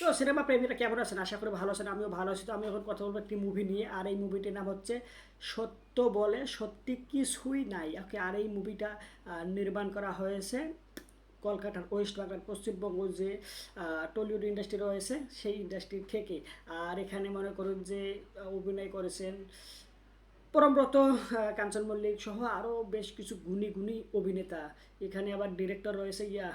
তো সিনেমা প্রেমীরা কেমন আছেন? আশা করি ভালো আছেন, আমিও ভালো আছি। তো আমি এখন কথা বলব একটি মুভি নিয়ে, আর এই মুভিটির নাম হচ্ছে সত্য বলে সত্যি কিছুই নাই। ওকে, আর এই মুভিটা নির্মাণ করা হয়েছে কলকাতার ওয়েস্ট বেঙ্গল, পশ্চিমবঙ্গ যে টলিউড ইন্ডাস্ট্রি রয়েছে, সেই ইন্ডাস্ট্রি থেকে। আর এখানে মনে করুন যে অভিনয় করেছেন পরমব্রত কাঞ্চন মল্লিক সহ আরও বেশ কিছু গুণী গুণী অভিনেতা। এখানে আবার ডিরেক্টর রয়েছে ইয়া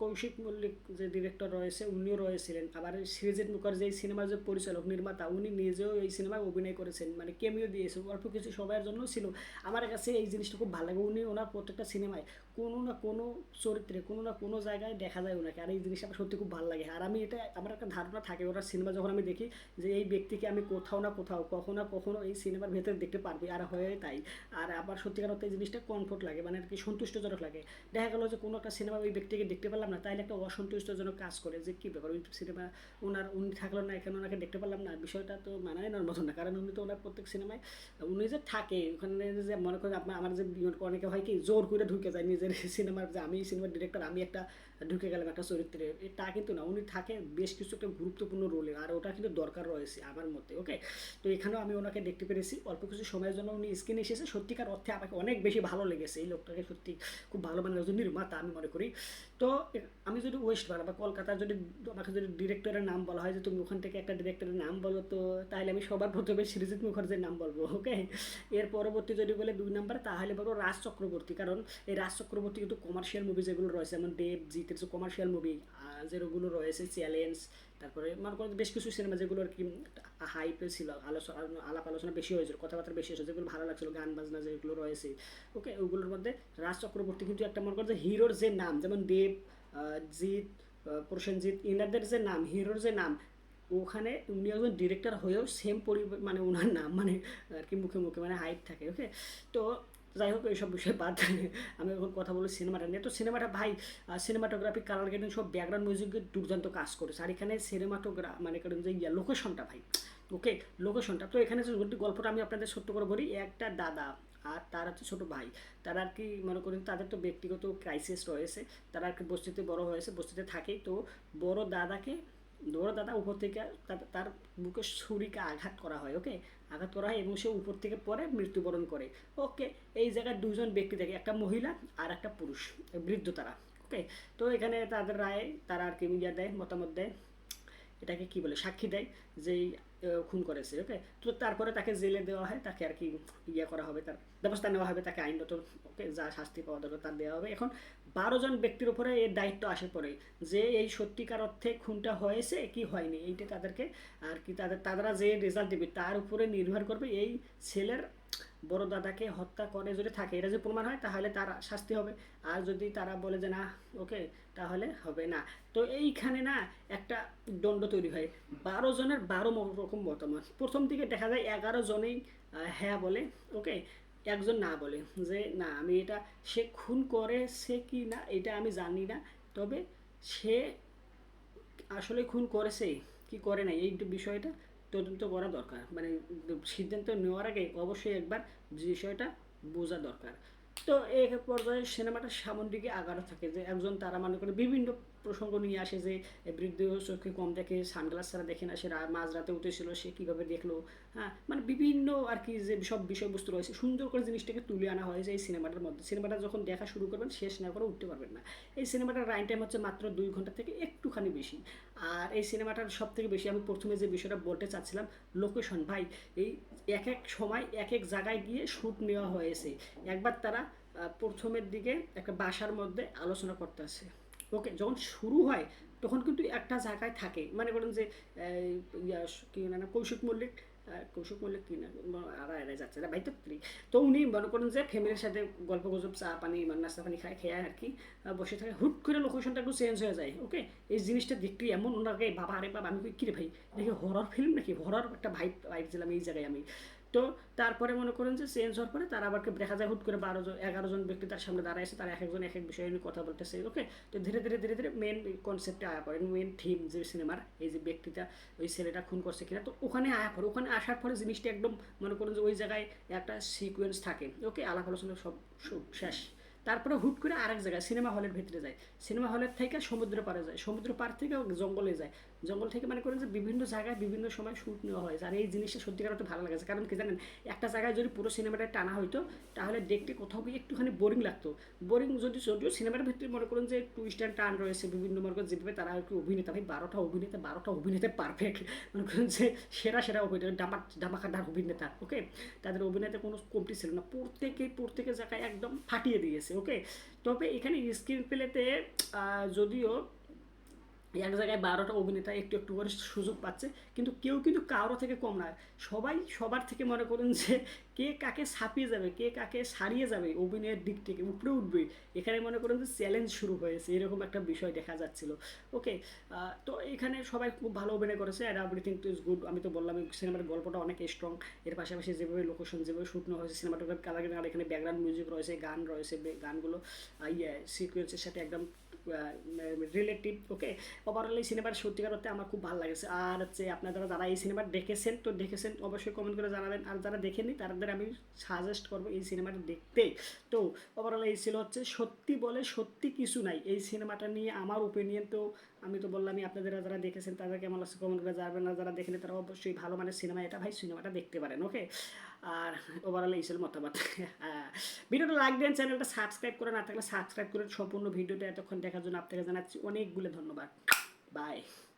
কৌশিক মল্লিক যে ডিরেক্টর রয়েছে, উনিও রয়েছিলেন। আবার সিরিজিৎ মুখার্জি, এই সিনেমার যে পরিচালক, নির্মাতা, উনি নিজেও এই সিনেমায় অভিনয় করেছেন মানে কেমিও দিয়েছে। অল্প কিছু সবার জন্য ছিল। আমার কাছে এই জিনিসটা খুব ভালো লাগে। উনি ওনার প্রত্যেকটা সিনেমায় কোনো না কোনো চরিত্রে, কোনো না কোনো জায়গায় দেখা যায় ওনাকে। আর এই জিনিসটা আমার সত্যি খুব ভালো লাগে। আর আমি এটা, আমার একটা ধারণা থাকে, ওনার সিনেমা যখন আমি দেখি যে এই ব্যক্তিকে আমি কোথাও না কোথাও, কখনো না কখনো এই সিনেমার ভেতরে দেখতে পারবি, আর হয়ে তাই। আর আমার সত্যিকার অর্থে এই জিনিসটা কমফোর্ট লাগে মানে আর কি সন্তুষ্টজনক লাগে। দেখা গেলো যে কোনো একটা সিনেমা ওই ব্যক্তিকে দেখতে পারলাম না, তাইলে একটা অসন্তুষ্টজনক কাজ করে, যে কী ব্যাপার, ওই সিনেমা ওনার, উনি থাকল না, এখানে ওনাকে দেখতে পারলাম না, বিষয়টা তো মানায় নেওয়ার মতো না। কারণ উনি তো ওনার প্রত্যেক সিনেমায় উনি যে থাকে, ওখানে যে মনে করেন, আমার যে অনেকে হয় কি, জোর করে ঢুকে যায় নিজের সিনেমার যে আমি সিনেমার ডিরেক্টর আমি একটা ঢুকে গেলাম একটা চরিত্রে। তা কিন্তু না, উনি থাকে বেশ কিছু একটা গুরুত্বপূর্ণ রোলে আর ওটা কিন্তু দরকার রয়েছে আমার মতে ওকে তো এখানেও আমি ওনাকে দেখতে পেরেছি। অল্প কিছু সময়ের জন্য উনি স্ক্রিনে এসেছে। সত্যিকার অর্থে আমাকে অনেক বেশি ভালো লেগেছে এই লোকটাকে সত্যি খুব ভালো মানে নির্মাতা আমি মনে করি। তো আমি যদি ওয়েস্ট বাংলা বা কলকাতার যদি আমাকে যদি ডিরেক্টরের নাম বলা হয় যে তুমি ওখান থেকে একটা ডিরেক্টরের নাম বলো, তো তাহলে আমি সবার প্রথমে সৃজিৎ মুখার্জির নাম বলব ওকে এর পরবর্তী যদি বলে দুই নম্বরে তাহলে বলব রাজ চক্রবর্তী কারণ এই রাজ চক্রবর্তী কিন্তু কমার্শিয়াল মুভি যেগুলো রয়েছে, যেমন দেব জিতের যে কমার্শিয়াল মুভি যেগুলো রয়েছে চ্যালেঞ্জ তারপরে মনে করেন বেশ কিছু সিনেমা যেগুলো আর কি হাইপে ছিল, আলোচনা, আলাপ আলোচনা বেশি হয়েছিল, কথাবার্তা বেশি হয়েছিল, যেগুলো ভালো লাগছিল, গান বাজনা যেগুলো রয়েছে ওকে ওগুলোর মধ্যে রাজ চক্রবর্তী কিন্তু একটা মনে করেন যে হিরোর যে নাম, যেমন দেব জিৎ প্রসেনজিৎ ইনাদের যে নাম, হিরোর যে নাম, ওখানে উনি একজন ডিরেক্টর হয়েও সেম পরি মানে ওনার নাম মানে আর কি মুখে মুখে মানে হাইট থাকে ওকে তো যাই হোক, এইসব বিষয়ে বাদ আমি এখন কথা বলি সিনেমাটা নিয়ে। তো সিনেমাটা ভাই সিনেমাটোগ্রাফি কালার গ্রেডিং সব ব্যাকগ্রাউন্ড মিউজিকের দুর্দান্ত কাজ করেছে। আর এখানে সিনেমাটোগ্রা মানে করেন যে ইয়া লোকেশনটা ভাই। ওকে লোকেশনটা তো এখানে গল্পটা আমি আপনাদের সত্য করে বলি, একটা দাদা আর তার হচ্ছে ছোটো ভাই। তারা আর কি, মনে করেন তাদের তো ব্যক্তিগত ক্রাইসিস রয়েছে। তারা আর কি বস্তিতে বড় হয়েছে, বস্তিতে থাকেই। তো বড় দাদাকে বড় দাদা উপর থেকে তার- বুকে ছুরিকে আঘাত করা হয় ওকে আঘাত করা হয় এবং সে উপর থেকে পরে মৃত্যুবরণ করে। ওকে এই জায়গায় দুজন ব্যক্তি থাকে, একটা মহিলা আর একটা পুরুষ, বৃদ্ধ তারা ওকে তো এখানে তাদের রায় তারা আর কি মিডিয়া দেয়, মতামত দেয়। এটাকে কি বলে? সাক্ষী দেয় যে খুন করেছে ওকে তো তারপরে তাকে জেলে দেওয়া হয়, তাকে আর কি ইয়ে করা হবে, তার ব্যবস্থা নেওয়া হবে, তাকে আইনত ওকে যা শাস্তি পাওয়া দরকার তার দেওয়া হবে। এখন বারো জন ব্যক্তির উপরে এর দায়িত্ব আসে পরে, যে এই সত্যিকার অর্থে খুনটা হয়েছে কি হয়নি, এইটা তাদেরকে আর কি তাদের, তারা যে রেজাল্ট দেবে তার উপরে নির্ভর করবে এই ছেলের বড় দাদাকে হত্যা করে যদি থাকে, এটা যদি প্রমাণ হয়, তাহলে তার শাস্তি হবে। আর যদি তারা বলে যে না, ওকে, তাহলে হবে না। তো এইখানে না একটা দণ্ড তৈরি হয়। বারো জনের বারো রকম মতামত। প্রথম দিকে দেখা যায় এগারো জনেই হ্যাঁ বলে, ওকে, একজন না বলে যে, না, আমি এটা, সে খুন করে, সে কি না, এটা আমি জানি না। তবে সে আসলে খুন করেছে, কি করে নাই? এই বিষয়টা তদন্ত করা দরকার। মানে সিদ্ধান্ত নেওয়ার আগে অবশ্যই একবার বিষয়টা বোঝা দরকার। তো এই পর্যায়ে সিনেমাটা সামন দিকে আগানো থাকে যে একজন তারা মনে করে বিভিন্ন প্রসঙ্গ নিয়ে আসে যে বৃদ্ধ চোখে কম দেখে, সানগ্লাস ছাড়া দেখে না, সে মাঝরাতে উঠেছিল, সে কীভাবে দেখল? হ্যাঁ মানে বিভিন্ন আর কি যে সব বিষয়বস্তু রয়েছে, সুন্দর করে জিনিসটাকে তুলে আনা হয়েছে এই সিনেমাটার মধ্যে। সিনেমাটা যখন দেখা শুরু করবেন, শেষ না করে উঠতে পারবেন না। এই সিনেমাটার রাইন টাইম হচ্ছে মাত্র দুই ঘণ্টা থেকে একটুখানি বেশি। আর এই সিনেমাটার সব থেকে বেশি আমি প্রথমে যে বিষয়টা বলতে চাচ্ছিলাম, লোকেশন, ভাই, এই এক এক সময়, এক এক জায়গায় গিয়ে শ্যুট নেওয়া হয়েছে। একবার তারা প্রথমের দিকে একটা বাসার মধ্যে আলোচনা করতে আসে। ওকে যখন শুরু হয় তখন কিন্তু একটা জায়গায় থাকে। মানে করেন যে কি না কৌশিক মল্লিক। কৌশিক মল্লিক কি না? আর যাচ্ছে না ভাই তো তো উনি মনে করেন যে ফ্যামিলির সাথে গল্প গুজব চা পানি মানে নাস্তা পানি খায় খেয়ে আর কি বসে থাকে। হুট করে লোকেশনটা একটু চেঞ্জ হয়ে যায় ওকে এই জিনিসটা দেখতে এমন ওনাকে বাবা আরে বাবা আমি কই, কি রে ভাই দেখি হরর ফিল্ম নাকি? হরর একটা ভাইব ভাইব ছিলাম এই জায়গায় আমি। তো তারপরে মনে করেন যে চেঞ্জ হওয়ার পরে তারা আবার দেখা যায় হুট করে বারো জন, এগারো জন ব্যক্তি তার সামনে দাঁড়ায় আছে তারা এক একজন এক এক বিষয়ে নিয়ে কথা বলতেছে ওকে তো ধীরে ধীরে ধীরে ধীরে মেন কনসেপ্টে আয়া পড়ে মেন থিম যে সিনেমার এই যে ব্যক্তিটা ওই ছেলেটা খুন করছে কিনা, তো ওখানে আয়া পড়ে, ওখানে আসার পরে জিনিসটা একদম মনে করেন যে ওই জায়গায় একটা সিকোয়েন্স থাকে ওকে আলাপ আলোচনা সব শেষ। তারপরে হুট করে আরেক জায়গায় সিনেমা হলের ভিতরে যায় সিনেমা হলের থেকে সমুদ্র পারে যায়, সমুদ্র পার থেকে জঙ্গলে যায় জঙ্গল থেকে মানে করেন যে বিভিন্ন জায়গায় বিভিন্ন সময় শ্যুট নেওয়া হয়েছে আর এই জিনিসটা সত্যিকার অর্থে ভালো লাগেছে। কারণ কি জানেন, একটা জায়গায় যদি পুরো সিনেমাটা টানা হইতো, তাহলে দেখতে কোথাও গিয়ে একটুখানি বোরিং লাগতো। বোরিং যদি, যদিও সিনেমার ভিতরে মনে করেন যে টুইস্ট অ্যান্ড টার্ন রয়েছে, বিভিন্ন মনে করেন যেভাবে তারা একটু অভিনেতা, ভাই বারোটা অভিনেতা বারোটা অভিনেতা পারফেক্ট মনে করেন যে সেরা সেরা অভিনেতা ডামা ডামাকাটার অভিনেতা ওকে তাদের অভিনেতা কোনো কমতি ছিল না। প্রত্যেকে প্রত্যেকের জায়গায় একদম ফাটিয়ে দিয়েছে ওকে তবে এখানে স্ক্রিন প্লেতে যদিও এক জায়গায় বারোটা অভিনেতা একটু একটু করে সুযোগ পাচ্ছে, কিন্তু কেউ কিন্তু কারও থেকে কম না। সবাই সবার থেকে মনে করেন যে কে কাকে ছাপিয়ে যাবে, কে কাকে সারিয়ে যাবে অভিনয়ের দিক থেকে, উপরে উঠবে এখানে মনে করেন যে চ্যালেঞ্জ শুরু হয়েছে, এরকম একটা বিষয় দেখা যাচ্ছিল। ওকে তো এখানে সবাই খুব ভালো অভিনয় করেছে অ্যান্ড এভরিথিং ইজ গুড আমি তো বললাম, সিনেমার গল্পটা অনেক স্ট্রং এর পাশাপাশি যেভাবে লোকেশন যেভাবে শুট নেওয়া হয়েছে সিনেমাটোগ্রাফি কালার এখানে ব্যাকগ্রাউন্ড মিউজিক রয়েছে, গান রয়েছে গানগুলো ইয়ে সিকুয়েন্সের সাথে একদম রিলেটিভ ওকে ওভারঅল এই সিনেমার সত্যিকার অর্থে আমার খুব ভালো লাগেছে। আর হচ্ছে আপনারা যারা এই সিনেমা দেখেছেন, তো দেখেছেন, অবশ্যই কমেন্ট করে জানাবেন। আর যারা দেখেননি তাদের আমি সাজেস্ট করব এই সিনেমাটা দেখতে। তো ওভারঅল এই ছিল হচ্ছে সত্যি বলে সত্যি কিছু নাই। এই সিনেমাটা নিয়ে আমার ওপিনিয়ন তো আমি তো বললামই, আপনাদের যারা দেখেছেন তাদের কেমন লাগছে কমেন্ট করে যাবেন না যারা দেখেনি তারা অবশ্যই ভালো মানের সিনেমা এটা ভাই সিনেমাটা দেখতে পারেন ওকে আর ওভারঅল এই ছিল মতামত। ভিডিওটা লাইক দেন চ্যানেলটা সাবস্ক্রাইব করে না থাকলে সাবস্ক্রাইব করে সম্পূর্ণ ভিডিওটা এতক্ষণ দেখার জন্য আপনাকে জানাচ্ছি অনেকগুলো ধন্যবাদ। বাই